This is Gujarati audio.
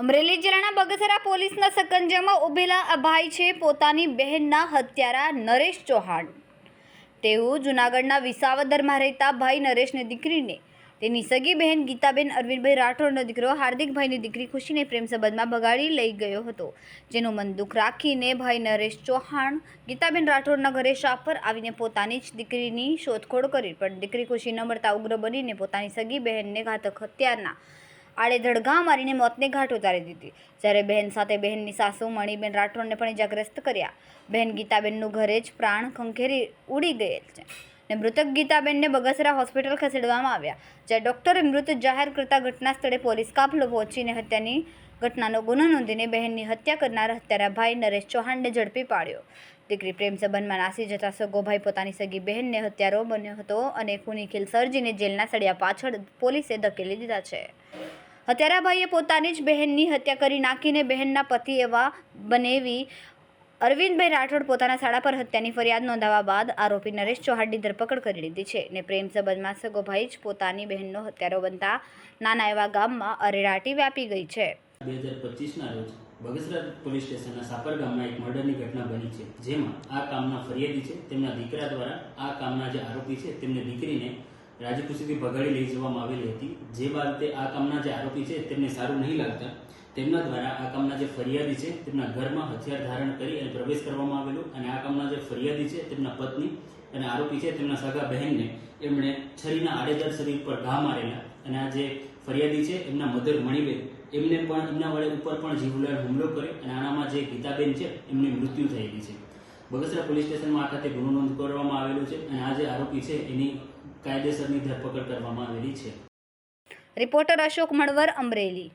અમરેલી જિલ્લાના બગસરા પોલીસના સકંજામાં ઉભેલા આ ભાઈ છે. પોતાની બહેનના હત્યારા નરેશ ચૌહાણ. તેઓ જૂનાગઢના વિસાવદરમાં રહેતા ભાઈ નરેશની દીકરીને તેની સગી બહેન ગીતાબેન અરવિંદભાઈ રાઠોડનો દીકરો હાર્દિકભાઈની દીકરી ખુશીને પ્રેમ સંબંધમાં બગાડી લઈ ગયો હતો. જેનું મન દુઃખ રાખીને ભાઈ નરેશ ચૌહાણ ગીતાબેન રાઠોડના ઘરે શાપ પર આવીને પોતાની જ દીકરીની શોધખોળ કરી. પણ દીકરી ખુશી ન મળતા ઉગ્ર બનીને પોતાની સગી બહેનને ઘાતક હત્યાના આડેધડ ઘા મારીને મોતને ઘાટ ઉતારી દીધી. જ્યારે બહેન સાથે બહેનની સાસુ, મણીબેન રાઠોડને પણ ઇજાગ્રસ્ત કર્યા. બહેન ગીતાબેનનું ઘરે જ પ્રાણ ખંખેરી ઉડી ગયેલ છે ને મૃતક ગીતાબેનને બગસરા હોસ્પિટલ ખસેડવામાં આવ્યા. જ્યાં ડૉક્ટરે મૃત જાહેર કરતા ઘટના સ્થળે પોલીસ કાફલો પહોંચીને હત્યાની ઘટનાનો ગુનો નોંધીને બહેનની હત્યા કરનાર હત્યારા ભાઈ નરેશ ચૌહાણને ઝડપી પાડ્યો. દીકરી પ્રેમ સંબંધમાં નાસી જતા સગોભાઈ પોતાની સગી બહેનને હત્યારો બન્યો હતો અને ખૂની સર્જીને જેલના સળિયા પાછળ પોલીસે ધકેલી દીધા છે. હત્યારા ભાઈએ પોતાની જ બહેનની હત્યા કરી નાખીને બહેનના પતિ એવા બનેવી અરવિંદભાઈ રાઠોડ પોતાના શાળા પર હત્યાની ફરિયાદ નોંધાવવા બાદ આરોપી નરેશ ચૌહાણની ધરપકડ કરી લીધી છે ને પ્રેમ સંબંધમાં સગોભાઈ જ પોતાની બહેનનો હત્યારો બનતા નાના એવા ગામમાં અરેરાટી વ્યાપી ગઈ છે. બે હજાર પચીસના રોજ બગસરા પોલીસ સ્ટેશનના સાપર ગામમાં એક મર્ડરની ઘટના બની છે, જેમાં આ કામના ફરિયાદી છે, તેમના દીકરા દ્વારા આ કામના જે આરોપી છે, તેમને દીકરીને રાજપૂતીથી ભગાડી લઈ જવામાં આવેલી હતી. જે બાબતે આ કામના જે આરોપી છે તેમને સારું નહીં લાગતા. તેમના દ્વારા આ કામના જે ફરિયાદી છે તેમના ઘરમાં હથિયાર ધારણ કરી અને પ્રવેશ કરવામાં આવેલો અને આ કામના જે ફરિયાદી છે તેમના પત્ની અને આરોપી છે તેમના સગા બહેનને એમણે છરીના આડેધડ શરીર પર ઘા મારેલા અને આ જે ફરિયાદી છે એમના મધર મણિબેન એમને પણ એમના વડે ઉપર પણ જીવલેણ હુમલો કર્યો અને આનામાં જે ગીતાબેન છે એમની મૃત્યુ થયેલી છે. બગસરા પોલીસ સ્ટેશનમાં આ ખાતે ગુનો નોંધ કરવામાં આવેલો છે અને આ જે આરોપી છે એની કાયદેસરની ધરપકડ કરવામાં આવેલી છે. રિપોર્ટર અશોક મણવર અમરેલી.